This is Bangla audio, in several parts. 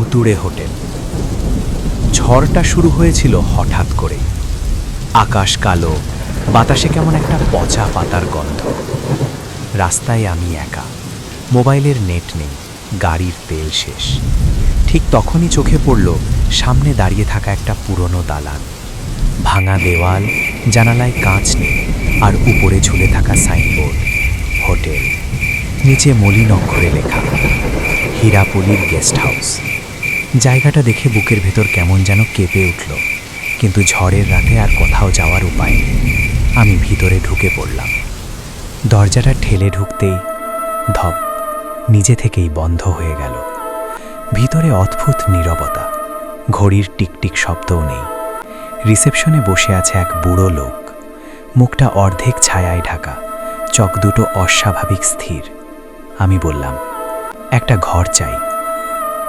ভুতুড়ে হোটেল। ঝড়টা শুরু হয়েছিল হঠাৎ করে আকাশ কালো, বাতাসে কেমন একটা পচা পাতার গন্ধ। রাস্তায় আমি একা, মোবাইলের নেট নেই, গাড়ির তেল শেষ। ঠিক তখনই চোখে পড়ল সামনে দাঁড়িয়ে থাকা একটা পুরনো দালান। ভাঙা দেওয়াল, জানালায় কাঁচ নেই, আর উপরে ঝুলে থাকা সাইনবোর্ড, হোটেল। নিচে মলিন অক্ষরে লেখা হীরাপুলির গেস্ট হাউস। জায়গাটা দেখে বুকের ভেতর কেমন যেন কেঁপে উঠল, কিন্তু ঝড়ের রাতে আর কোথাও যাওয়ার উপায় নেই। আমি ভিতরে ঢুকে পড়লাম। দরজাটা ঠেলে ঢুকতেই ধপ, নিজে থেকেই বন্ধ হয়ে গেল। ভিতরে অদ্ভুত নীরবতা, ঘড়ির টিকটিক শব্দও নেই। রিসেপশনে বসে আছে এক বুড়ো লোক। মুখটা অর্ধেক ছায়ায় ঢাকা, চোখ দুটো অস্বাভাবিক স্থির। আমি বললাম, একটা ঘর চাই।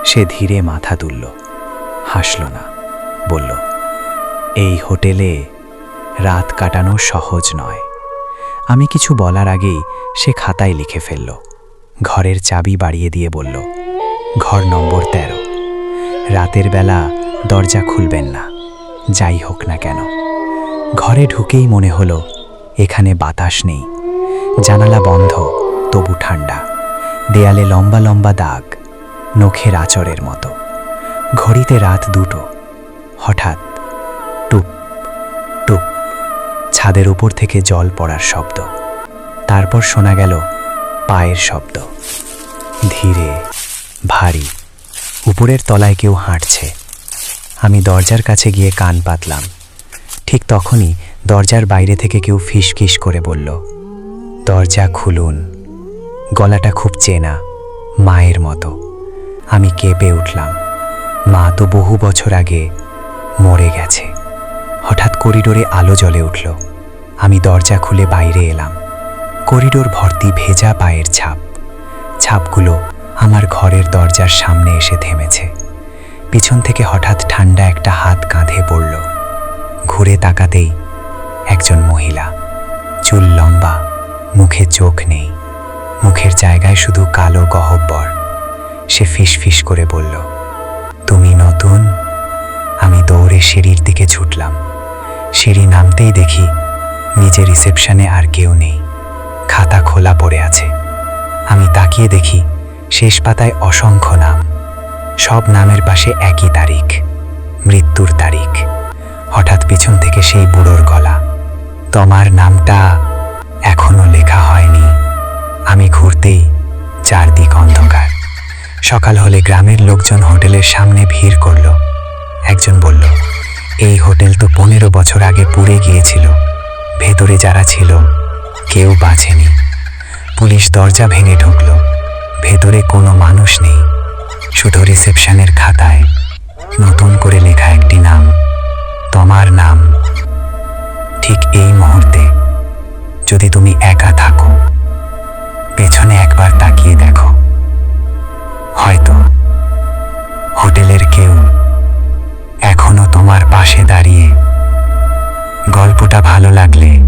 সে ধীরে মাথা তুলল, হাসল না, বলল, এই হোটেলে রাত কাটানো সহজ নয়। আমি কিছু বলার আগেই সে খাতায় লিখে ফেলল, ঘরের চাবি বাড়িয়ে দিয়ে বলল, ঘর নম্বর তেরো। রাতের বেলা দরজা খুলবেন না, যাই হোক না কেন। ঘরে ঢুকেই মনে হলো, এখানে বাতাস নেই, জানালা বন্ধ, তবু ঠান্ডা, দেয়ালে লম্বা লম্বা দাগ নখের আচরের মতো। ঘড়িতে রাত দুটো। হঠাৎ টুপ টুপ, ছাদের উপর থেকে জল পড়ার শব্দ। তারপর শোনা গেল পায়ের শব্দ। ধীরে, ভারী, উপরের তলায় কেউ হাঁটছে। আমি দরজার কাছে গিয়ে কান পাতলাম। ঠিক তখনই দরজার বাইরে থেকে কেউ ফিসফিস করে বলল, দরজা খুলুন। গলাটা খুব চেনা, মায়ের মতো। আমি কেঁপে উঠলাম। মা তো বহু বছর আগে মরে গেছে। হঠাৎ করিডোরে আলো জ্বলে উঠল। আমি দরজা খুলে বাইরে এলাম। করিডোর ভর্তি ভেজা পায়ের ছাপ। ছাপগুলো আমার ঘরের দরজার সামনে এসে থেমেছে। পিছন থেকে হঠাৎ ঠান্ডা একটা হাত কাঁধে পড়ল। ঘুরে তাকাতেই একজন মহিলা। চুল লম্বা, মুখে চোখ নেই। মুখের জায়গায় শুধু কালো গহব্বর সে ফিস করে বলল, তুমি নতুন? আমি দৌড়ে সিঁড়ির দিকে ছুটলাম। সিঁড়ি নামতেই দেখি নিচে রিসেপশনে আর কেউ নেই। খাতা খোলা পড়ে আছে। আমি তাকিয়ে দেখি শেষ পাতায় অসংখ্য নাম। সব নামের পাশে একই তারিখ, মৃত্যুর তারিখ। হঠাৎ পিছন থেকে সেই বুড়োর গলা। তোমার নামটা এখনও লেখা হয়নি। আমি ঘুরতেই চারদিক অন্ধকার। সকাল হলে গ্রামের লোকজন হোটেলের সামনে ভিড় করল। একজন বলল, এই হোটেল তো পনেরো বছর আগে পুড়ে গিয়েছিল। ভেতরে যারা ছিল, কেউ বাঁচেনি। পুলিশ দরজা ভেঙে ঢুকল। ভেতরে কোনো মানুষ নেই। শুধু রিসেপশনের খাতায় নতুন করে লেখা একটি নাম, তোমার নাম। ঠিক এই মুহূর্তে যদি তুমি একা থাকো, পেছনে একবার তাকিয়ে দেখো। হয়তো হোটেলের কেউ এখনও তোমার পাশে দাঁড়িয়ে গল্পটা ভালো লাগলে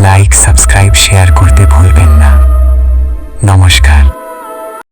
লাইক, সাবস্ক্রাইব, শেয়ার করতে ভুলবেন না। নমস্কার।